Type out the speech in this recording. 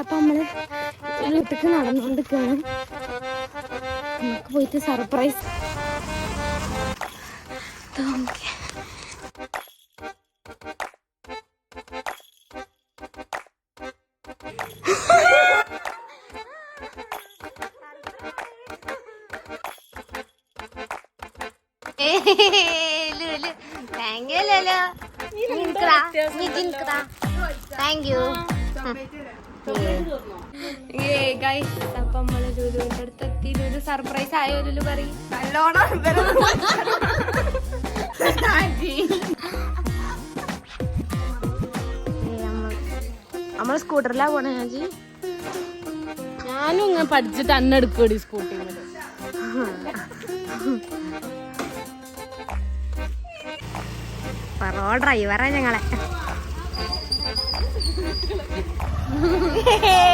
അപ്പൊ നമ്മൾ വീട്ടിക്ക് നടന്നുകൊണ്ടിരിക്കുകയാണ് നമുക്ക് പോയിട്ട് സർപ്രൈസ് താങ്ക് യു ലലോ. താങ്ക് യു ഗൈസ് അപ്പൊ നമ്മൾ ലുലുവിന്റെ അടുത്ത് എത്തി ലുലു സർപ്രൈസ് ആയോ ലുലു പറയും. നല്ലോണം നമ്മൾ സ്കൂട്ടറിലാ പോണേ ജി ഞാനും ഇങ്ങനെ പഠിച്ചിട്ട് അന്നെടുക്കൂടി സ്കൂട്ടി പറോ ഡ്രൈവറാ ഞങ്ങളെ.